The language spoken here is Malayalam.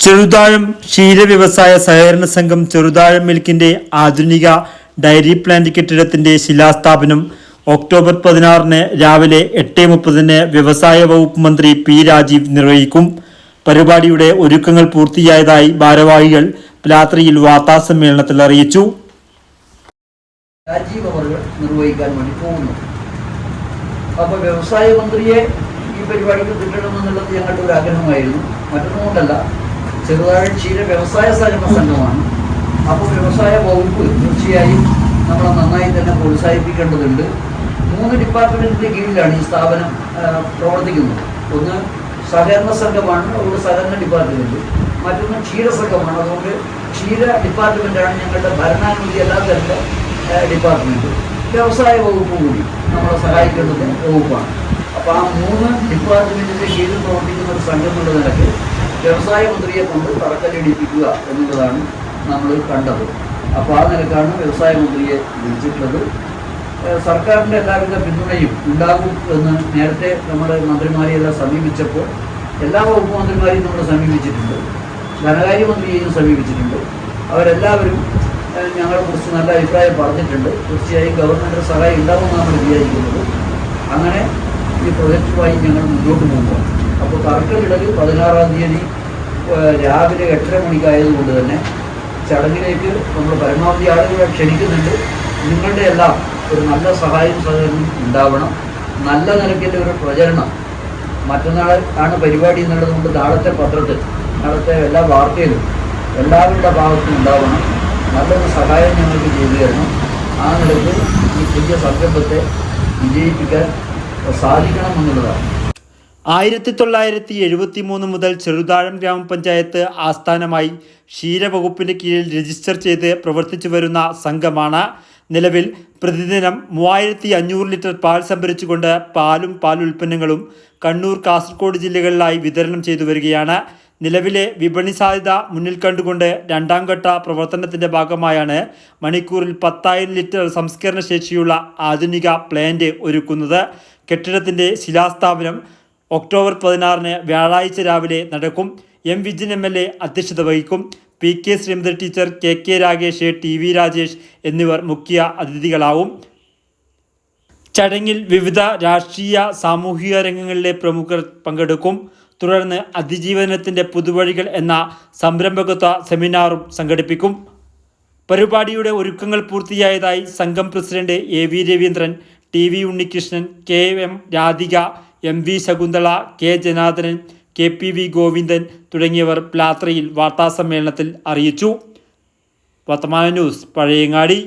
ചെറുതാഴം ക്ഷീര വ്യവസായ സഹകരണ സംഘം ചെറുതാഴം മിൽക്കിന്റെ ആധുനിക ഡയറി പ്ലാന്റ് കെട്ടിടത്തിന്റെ ശിലാസ്ഥാപനം ഒക്ടോബർ പതിനാറിന് രാവിലെ എട്ട് മുപ്പതിന് വ്യവസായ വകുപ്പ് മന്ത്രി പി രാജീവ് നിർവഹിക്കും. പരിപാടിയുടെ ഒരുക്കങ്ങൾ പൂർത്തിയായതായി ഭാരവാഹികൾ രാത്രിയിൽ വാർത്താസമ്മേളനത്തിൽ അറിയിച്ചു. രാജീവ് അവർ നിർവഹിക്കാൻ വേണ്ടി പോകുന്നു. അപ്പോൾ വ്യവസായ മന്ത്രിയെ ഈ പരിപാടിക്ക് കിട്ടണമെന്നുള്ളത് ഞങ്ങളുടെ ഒരു ആഗ്രഹമായിരുന്നു. മറ്റൊന്നുകൊണ്ടല്ല ചെറുതാഴ് ക്ഷീര വ്യവസായ സഹകരണ സംഘമാണ് അപ്പോൾ വ്യവസായ വകുപ്പ് തീർച്ചയായും നമ്മളെ നന്നായി തന്നെ പ്രോത്സാഹിപ്പിക്കേണ്ടതുണ്ട്. മൂന്ന് ഡിപ്പാർട്ട്മെന്റിന്റെ കീഴിലാണ് ഈ സ്ഥാപനം പ്രവർത്തിക്കുന്നത്. ഒന്ന് സഹകരണ സംഘമാണ് അതുകൊണ്ട് സഹകരണ ഡിപ്പാർട്ട്മെന്റ് മറ്റൊന്ന് ക്ഷീര സംഘമാണ് അതുകൊണ്ട് ക്ഷീര ഡിപ്പാർട്ട്മെന്റാണ് ഞങ്ങളുടെ ഭരണാനുമതി അല്ലാത്ത ഡിപ്പാർട്ട്മെന്റ് വ്യവസായ വകുപ്പ് കൂടി നമ്മളെ സഹായിക്കേണ്ടത് വകുപ്പാണ്. അപ്പോൾ ആ മൂന്ന് ഡിപ്പാർട്ട്മെന്റിന്റെ കീഴിൽ പ്രവർത്തിക്കുന്ന ഒരു സംഘം എന്നുള്ള നിലയ്ക്ക് വ്യവസായ മന്ത്രിയെ കൊണ്ട് തറക്കല്ലിടിപ്പിക്കുക എന്നുള്ളതാണ് നമ്മൾ കണ്ടത്. അപ്പോൾ ആ നിലക്കാണ് വ്യവസായ മന്ത്രിയെ വിളിച്ചിട്ടുള്ളത്. സർക്കാരിന്റെ എല്ലാവിധ പിന്തുണയും ഉണ്ടാകും എന്ന് നേരത്തെ നമ്മുടെ മന്ത്രിമാരെയെല്ലാം സമീപിച്ചപ്പോൾ എല്ലാ വകുപ്പ് മന്ത്രിമാരെയും നമ്മൾ സമീപിച്ചിട്ടുണ്ട്. ധനകാര്യമന്ത്രിയെയും സമീപിച്ചിട്ടുണ്ട്. അവരെല്ലാവരും ഞങ്ങളെ ഞങ്ങളെക്കുറിച്ച് നല്ല അഭിപ്രായം പറഞ്ഞിട്ടുണ്ട്. തീർച്ചയായും ഗവൺമെന്റ് സഹായം ഉണ്ടാകുമെന്നാണ് നമ്മൾ വിചാരിക്കുന്നത്. അങ്ങനെ ഈ പ്രൊജക്റ്റുമായി ഞങ്ങൾ മുന്നോട്ട് പോകുമ്പോൾ അപ്പോൾ കർക്കിടക പതിനാറാം തീയതി രാവിലെ എട്ടര മണിക്കായതുകൊണ്ട് തന്നെ ചടങ്ങിലേക്ക് നമ്മൾ പരമാവധി ആളുകളെ ക്ഷണിക്കുന്നുണ്ട്. നിങ്ങളുടെ എല്ലാം ഒരു നല്ല സഹായം സഹകരണം ഉണ്ടാവണം. നല്ല നിലയ്ക്കിന്റെ ഒരു പ്രചരണം. മറ്റന്നാൾ ആണ് പരിപാടി എന്നുള്ളത് കൊണ്ട് നാളത്തെ പത്രത്തിൽ നാളത്തെ എല്ലാ വാർത്തയിലും എല്ലാവരുടെ ഭാഗത്തും ഉണ്ടാവണം. നല്ലൊരു സഹായം ഞങ്ങൾക്ക് ചെയ്തു തരണം. ആ നിലയ്ക്ക് ഈ പുതിയ സംരംഭത്തെ വിജയിപ്പിക്കാൻ സാധിക്കണം എന്നുള്ളതാണ്. ആയിരത്തി തൊള്ളായിരത്തി എഴുപത്തി മൂന്ന് മുതൽ ചെറുതാഴം ഗ്രാമപഞ്ചായത്ത് ആസ്ഥാനമായി ക്ഷീരവകുപ്പിന് കീഴിൽ രജിസ്റ്റർ ചെയ്ത് പ്രവർത്തിച്ചു വരുന്ന സംഘമാണ് നിലവിൽ പ്രതിദിനം മൂവായിരത്തി അഞ്ഞൂറ് ലിറ്റർ പാൽ സംഭരിച്ചുകൊണ്ട് പാലും പാൽ ഉൽപ്പന്നങ്ങളും കണ്ണൂർ കാസർഗോഡ് ജില്ലകളിലായി വിതരണം ചെയ്തു വരികയാണ്. നിലവിലെ വിപണി സാധ്യത മുന്നിൽ കണ്ടുകൊണ്ട് രണ്ടാം ഘട്ട പ്രവർത്തനത്തിന്റെ ഭാഗമായാണ് മണിക്കൂറിൽ പത്തായിരം ലിറ്റർ സംസ്കരണ ശേഷിയുള്ള ആധുനിക പ്ലാന്റ് ഒരുക്കുന്നത്. കെട്ടിടത്തിന്റെ ശിലാസ്ഥാപനം ഒക്ടോബർ പതിനാറിന് വ്യാഴാഴ്ച രാവിലെ നടക്കും. M Vijin M L A അധ്യക്ഷത വഹിക്കും. P K Sreemathi teacher K K Ragesh T V Rajesh എന്നിവർ മുഖ്യ അതിഥികളാവും. ചടങ്ങിൽ വിവിധ രാഷ്ട്രീയ സാമൂഹിക രംഗങ്ങളിലെ പ്രമുഖർ പങ്കെടുക്കും. തുടർന്ന് അതിജീവനത്തിന്റെ പുതുവഴികൾ എന്ന സംരംഭകത്വ സെമിനാറും സംഘടിപ്പിക്കും. പരിപാടിയുടെ ഒരുക്കങ്ങൾ പൂർത്തിയായതായി സംഘം president A V Raveendran T V Unnikrishnan K M Radhika M V Shakuntala K Janardhanan K P V Govindan തുടങ്ങിയവർ പ്ലാത്രയിൽ വാർത്താസമ്മേളനത്തിൽ അറിയിച്ചു. വർത്തമാന ന്യൂസ് പഴയങ്ങാടി.